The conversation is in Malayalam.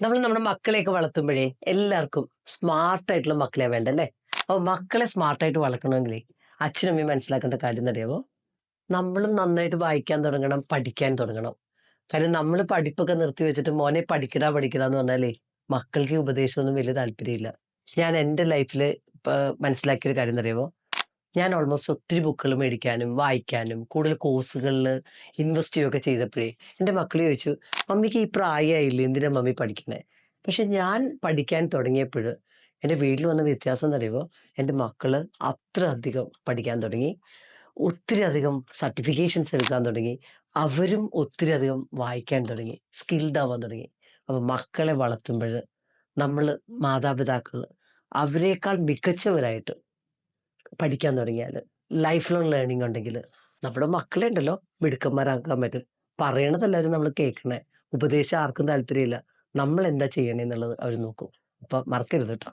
നമ്മൾ നമ്മുടെ മക്കളെയൊക്കെ വളർത്തുമ്പോഴേ എല്ലാവർക്കും സ്മാർട്ടായിട്ടുള്ള മക്കളെ വേണ്ടല്ലേ? അപ്പോൾ മക്കളെ സ്മാർട്ടായിട്ട് അച്ഛനും അമ്മയും മനസ്സിലാക്കേണ്ട കാര്യം എന്നറിയാമോ നമ്മളും നന്നായിട്ട് വായിക്കാൻ തുടങ്ങണം പഠിക്കാൻ തുടങ്ങണം. കാരണം നമ്മൾ പഠിപ്പൊക്കെ നിർത്തി വെച്ചിട്ട് മോനെ പഠിക്കടാ പഠിക്കടാ എന്ന് പറഞ്ഞാലേ മക്കൾക്ക് ഉപദേശമൊന്നും വലിയ താല്പര്യമില്ല. ഞാൻ എന്റെ ലൈഫിൽ മനസ്സിലാക്കിയൊരു കാര്യം എന്നറിയാമോ ഞാൻ ഓൾമോസ്റ്റ് ഒത്തിരി ബുക്കുകൾ മേടിക്കാനും വായിക്കാനും കൂടുതൽ കോഴ്സുകളിൽ ഇൻവെസ്റ്റ് ചെയ്യുകയൊക്കെ ചെയ്തപ്പോഴേ എന്റെ മക്കൾ ചോദിച്ചു മമ്മിക്ക് ഈ പ്രായമായില്ലേ? എന്തിനാ മമ്മി പഠിക്കണേ? പക്ഷെ ഞാൻ പഠിക്കാൻ തുടങ്ങിയപ്പോൾ എന്റെ വീട്ടിൽ വന്ന വ്യത്യാസം എന്ന് പറയുമ്പോൾ എന്റെ മക്കൾ അത്ര അധികം പഠിക്കാൻ തുടങ്ങി ഒത്തിരി അധികം സർട്ടിഫിക്കേഷൻസ് എടുക്കാൻ തുടങ്ങി അവരും ഒത്തിരി അധികം വായിക്കാൻ തുടങ്ങി സ്കിൽഡ് ആവാൻ തുടങ്ങി. അപ്പോൾ മക്കളെ വളർത്തുമ്പോൾ നമ്മൾ മാതാപിതാക്കൾ അവരെക്കാൾ മികച്ചവരായിട്ട് പഠിക്കാൻ തുടങ്ങിയാൽ ലൈഫ് ലോങ് ലേണിംഗ് ഉണ്ടെങ്കിൽ നമ്മുടെ മക്കളെ ഉണ്ടല്ലോ മിടുക്കന്മാരാക്കാൻ പറ്റും. പറയണതെല്ലാവരും നമ്മൾ കേൾക്കണേ. ഉപദേശം ആർക്കും താല്പര്യമില്ല. നമ്മൾ എന്താ ചെയ്യണേ എന്നുള്ളത് അവർ നോക്കും. അപ്പം മറക്കരുത് കേട്ടോ.